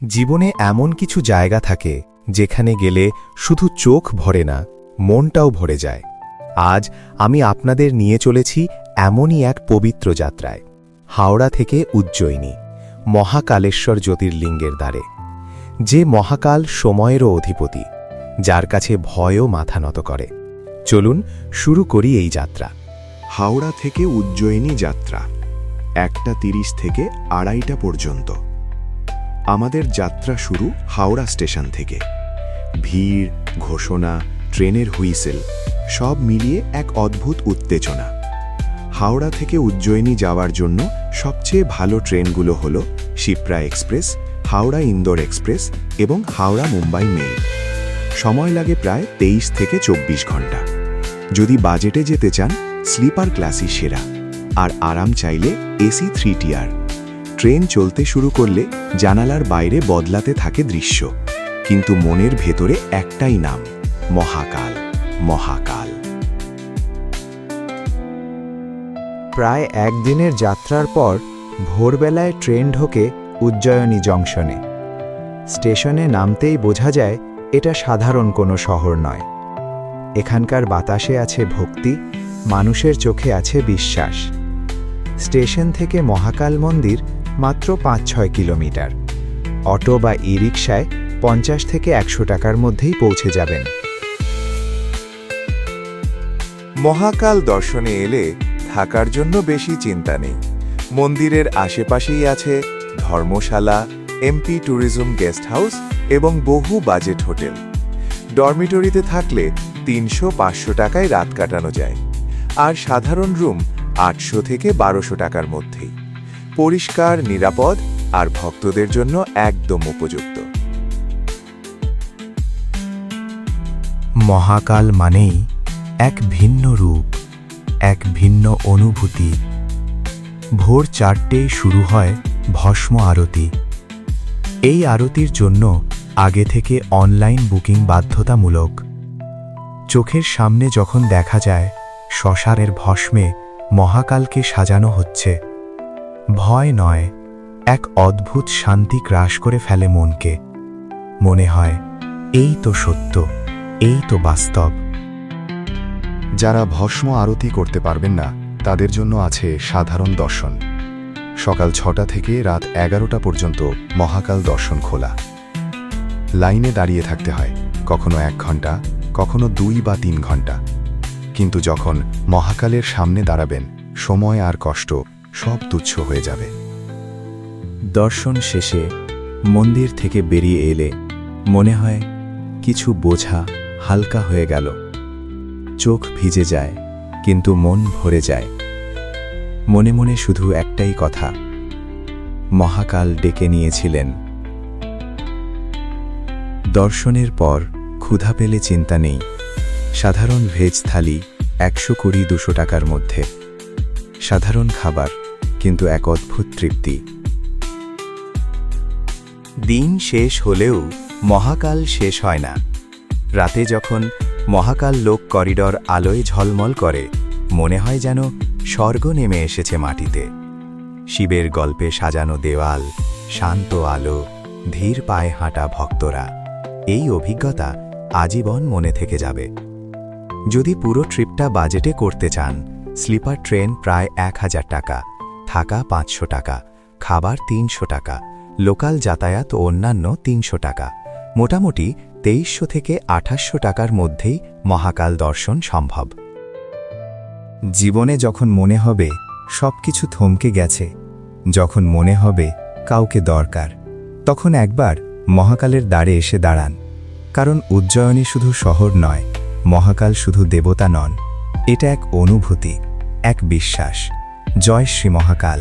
জীবনে এমন কিছু জায়গা থাকে যেখানে গেলে শুধু চোখ ভরে না, মনটাও ভরে যায়। আজ আমি আপনাদের নিয়ে চলেছি এমনই এক পবিত্র যাত্রায়, হাওড়া থেকে উজ্জয়িনী, মহাকালেশ্বর জ্যোতির্লিঙ্গের দ্বারে। যে মহাকাল সময়েরও অধিপতি, যার কাছে ভয়ও মাথা নত করে। চলুন শুরু করি এই যাত্রা। হাওড়া থেকে উজ্জয়িনী যাত্রা, একটা তিরিশ থেকে আড়াইটা পর্যন্ত। আমাদের যাত্রা শুরু হাওড়া স্টেশন থেকে। ভিড়, ঘোষণা, ট্রেনের হুইসেল, সব মিলিয়ে এক অদ্ভুত উত্তেজনা। হাওড়া থেকে উজ্জয়িনী যাওয়ার জন্য সবচেয়ে ভালো ট্রেনগুলো হল শিপ্রা এক্সপ্রেস, হাওড়া ইন্দোর এক্সপ্রেস এবং হাওড়া মুম্বাই মেইল সময় লাগে প্রায় তেইশ থেকে চব্বিশ ঘণ্টা। যদি বাজেটে যেতে চান, স্লিপার ক্লাসই সেরা। আর আরাম চাইলে এসি থ্রি টিয়ার ট্রেন চলতে শুরু করলে জানালার বাইরে বদলাতে থাকে দৃশ্য। কিন্তু মনের ভেতরে একটাই নাম, মহাকাল মহাকাল। প্রায় একদিনের যাত্রার পর ভোরবেলায় ট্রেন ঢোকে উজ্জয়নী জংশনে। স্টেশনে নামতেই বোঝা যায়, এটা সাধারণ কোনো শহর নয়। এখানকার বাতাসে আছে ভক্তি, মানুষের চোখে আছে বিশ্বাস। স্টেশন থেকে মহাকাল মন্দির মাত্র পাঁচ ছয় কিলোমিটার। অটো বা ই রিকশায় পঞ্চাশ থেকে একশো টাকার মধ্যেই পৌঁছে যাবেন। মহাকাল দর্শনে এলে থাকার জন্য বেশি চিন্তা নেই। মন্দিরের আশেপাশেই আছে ধর্মশালা, এমপি ট্যুরিজম গেস্ট হাউস এবং বহু বাজেট হোটেল। ডরমিটরিতে থাকলে তিনশো পাঁচশো টাকায় রাত কাটানো যায়। আর সাধারণ রুম আটশো থেকে বারোশো টাকার মধ্যেই। পরিষ্কার, নিরাপদ আর ভক্তদের জন্য একদম উপযুক্ত। মহাকাল মানেই এক ভিন্ন রূপ, এক ভিন্ন অনুভূতি। ভোর চারটেই শুরু হয় ভস্ম আরতি। এই আরতির জন্য আগে থেকে অনলাইন বুকিং বাধ্যতামূলক। চোখের সামনে যখন দেখা যায়, শ্মশানের ভস্মে মহাকালকে সাজানো হচ্ছে। ভয় নয়, এক অদ্ভুত শান্তি গ্রাস করে ফেলে মনকে। মনে হয়, এই তো সত্য, এই তো বাস্তব। যারা ভস্ম আরতি করতে পারবেন না, তাদের জন্য আছে সাধারণ দর্শন। সকাল ছটা থেকে রাত এগারোটা পর্যন্ত মহাকাল দর্শন খোলা। লাইনে দাঁড়িয়ে থাকতে হয়, কখনো এক ঘণ্টা কখনো দুই বা তিন ঘণ্টা কিন্তু যখন মহাকালের সামনে দাঁড়াবেন, সময় আর কষ্ট সব তুচ্ছ হয়ে যাবে। দর্শন শেষে মন্দির থেকে বেরিয়ে এলে মনে হয় কিছু বোঝা হালকা হয়ে গেল। চোখ ভিজে যায়, কিন্তু মন ভরে যায়। মনে মনে শুধু একটাই কথা, মহাকাল ডেকে নিয়েছিলেন। দর্শনের পর ক্ষুধা পেলে চিন্তা নেই। সাধারণ ভেজ থালি একশো কুড়ি দুশো টাকার মধ্যে। সাধারণ খাবার কিন্তু এক অদ্ভুত তৃপ্তি। দিন শেষ হলেও মহাকাল শেষ হয় না। রাতে যখন মহাকাল লোক করিডর আলোয় ঝলমল করে, মনে হয় যেন স্বর্গ নেমে এসেছে মাটিতে। শিবের গল্পে সাজানো দেওয়াল, শান্ত আলো, ধীর পায়ে হাঁটা ভক্তরা, এই অভিজ্ঞতা আজীবন মনে থেকে যাবে। যদি পুরো ট্রিপটা বাজেটে করতে চান, স্লিপার ট্রেন প্রায় এক হাজার টাকা। থাকা পাঁচশো টাকা, খাবার তিনশো টাকা, লোকাল যাতায়াত ও অন্যান্য তিনশো টাকা। মোটামুটি তেইশশো থেকে আঠাশশো টাকার মধ্যেই মহাকাল দর্শন সম্ভব। জীবনে যখন মনে হবে, সবকিছু থমকে গেছে, যখন মনে হবে কাউকে দরকার, তখন একবার মহাকালের দ্বারে এসে দাঁড়ান। কারণ উজ্জয়নী শুধু শহর নয়, মহাকাল শুধু দেবতা নন, এটা এক অনুভূতি, এক বিশ্বাস। জয় শ্রী মহাকাল।